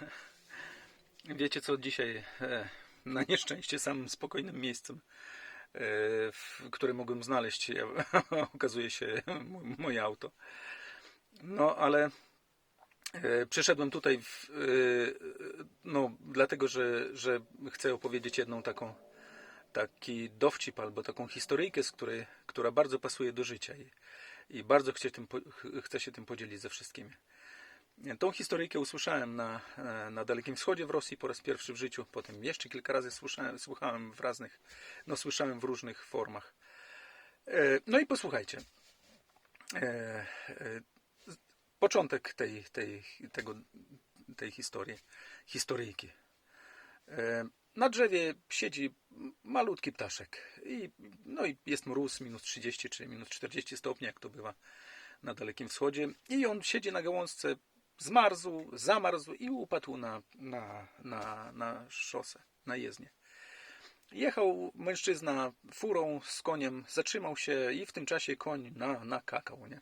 Wiecie co, dzisiaj e, na nieszczęście samym spokojnym miejscem, e, w, które mogłem znaleźć, okazuje się moje auto. No ale e, przyszedłem tutaj, w, no dlatego, że, że chcę opowiedzieć jedną taką, taki dowcip albo taką historyjkę, z której, która bardzo pasuje do życia i, i bardzo chcę, tym, chcę się tym podzielić ze wszystkimi. Tą historyjkę usłyszałem na, e, na Dalekim Wschodzie w Rosji po raz pierwszy w życiu. Potem jeszcze kilka razy słyszałem, słuchałem w raznych, no słyszałem w różnych formach. E, No i posłuchajcie. E, Początek tej, tej, tego, tej historii, historyjki. Na drzewie siedzi malutki ptaszek. I, no i jest mróz, minus 30 czy minus 40 stopni, jak to bywa na Dalekim Wschodzie. I on siedzi na gałązce, zmarzł, zamarzł i upadł na, na, na, na szosę, na jezdnię. Jechał mężczyzna furą z koniem, zatrzymał się i w tym czasie koń na, nakakał nie?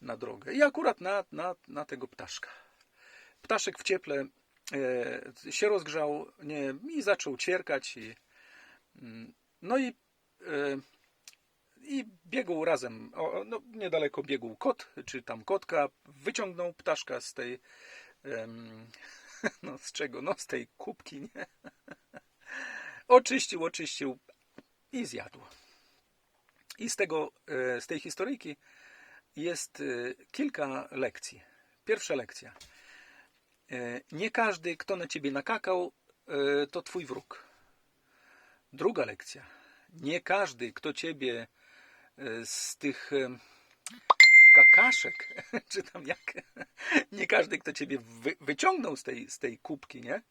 na drogę. I akurat na, na, na tego ptaszka. Ptaszek w cieple e, się rozgrzał nie, i zaczął cierkać. I, mm, no i, e, i biegł razem, o, no, niedaleko biegł kot, czy tam kotka, wyciągnął ptaszka z tej, em, no z czego, no z tej kubki, nie? Oczyścił, oczyścił i zjadł. I z tego, e, z tej historyjki jest e, kilka lekcji. Pierwsza lekcja. E, Nie każdy, kto na ciebie nakakał, to twój wróg. Druga lekcja. Nie każdy, kto ciebie z tych e, kakaszek, czy tam jak, nie każdy, kto ciebie wy, wyciągnął z tej, z tej kubki, nie?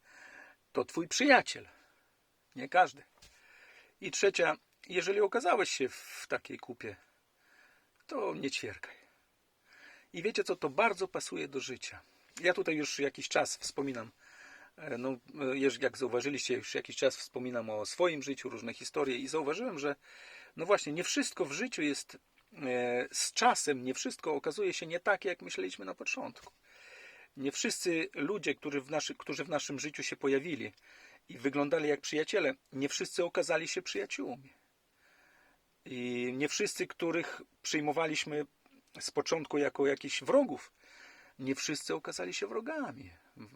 To twój przyjaciel. Nie każdy. I trzecia, jeżeli okazałeś się w takiej kupie, to nie ćwierkaj. I wiecie co, to bardzo pasuje do życia. Ja tutaj już jakiś czas wspominam, e, no, e, jeż- jak zauważyliście, już jakiś czas wspominam o swoim życiu, różne historie i zauważyłem, że no właśnie, nie wszystko w życiu jest e, z czasem, nie wszystko okazuje się nie takie, jak myśleliśmy na początku. Nie wszyscy ludzie, którzy w, naszy, którzy w naszym życiu się pojawili i wyglądali jak przyjaciele, nie wszyscy okazali się przyjaciółmi. I nie wszyscy, których przyjmowaliśmy z początku jako jakichś wrogów, nie wszyscy okazali się wrogami.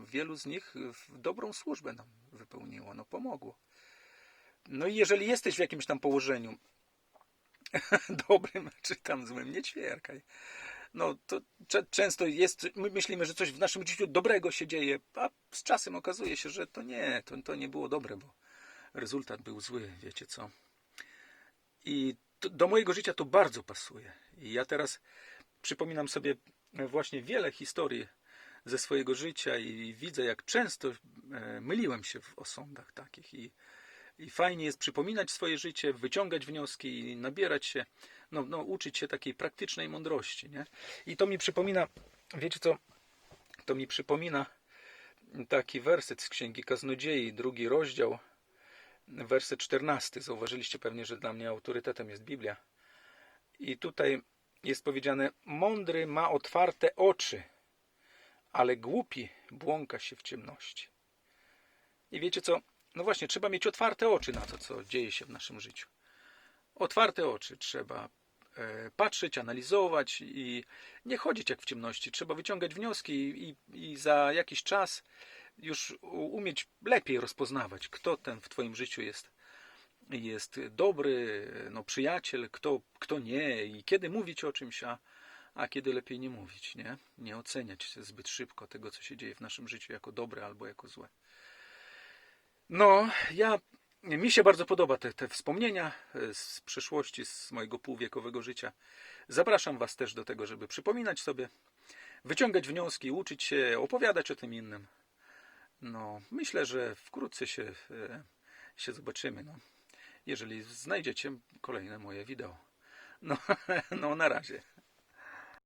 Wielu z nich dobrą służbę nam wypełniło, no pomogło. No i jeżeli jesteś w jakimś tam położeniu, dobrym czy tam złym, nie ćwierkaj. No to często jest, my myślimy, że coś w naszym życiu dobrego się dzieje, a z czasem okazuje się, że to nie, to, to nie było dobre, bo rezultat był zły, wiecie co. I to, do mojego życia to bardzo pasuje. I ja teraz przypominam sobie właśnie wiele historii ze swojego życia i widzę, jak często e, myliłem się w osądach takich. I, i fajnie jest przypominać swoje życie, wyciągać wnioski i nabierać się, no, no, uczyć się takiej praktycznej mądrości. Nie? I to mi przypomina, wiecie co, to mi przypomina taki werset z Księgi Kaznodziei, drugi rozdział, werset 14. Zauważyliście pewnie, że dla mnie autorytetem jest Biblia. I tutaj jest powiedziane: Mądry ma otwarte oczy, ale głupi błąka się w ciemności. I wiecie co? No właśnie, trzeba mieć otwarte oczy na to, co dzieje się w naszym życiu. Otwarte oczy trzeba e, patrzeć, analizować i nie chodzić jak w ciemności. Trzeba wyciągać wnioski i, i za jakiś czas już umieć lepiej rozpoznawać, kto ten w Twoim życiu jest, jest dobry, no, przyjaciel, kto, kto nie i kiedy mówić o czymś, a, a kiedy lepiej nie mówić, nie? Nie oceniać zbyt szybko tego, co się dzieje w naszym życiu jako dobre albo jako złe. No, ja, mi się bardzo podoba te, te wspomnienia e, z przeszłości, z mojego półwiekowego życia. Zapraszam Was też do tego, żeby przypominać sobie, wyciągać wnioski, uczyć się, opowiadać o tym innym. No, myślę, że wkrótce się, e, się zobaczymy. No, jeżeli znajdziecie kolejne moje wideo. No, no na razie.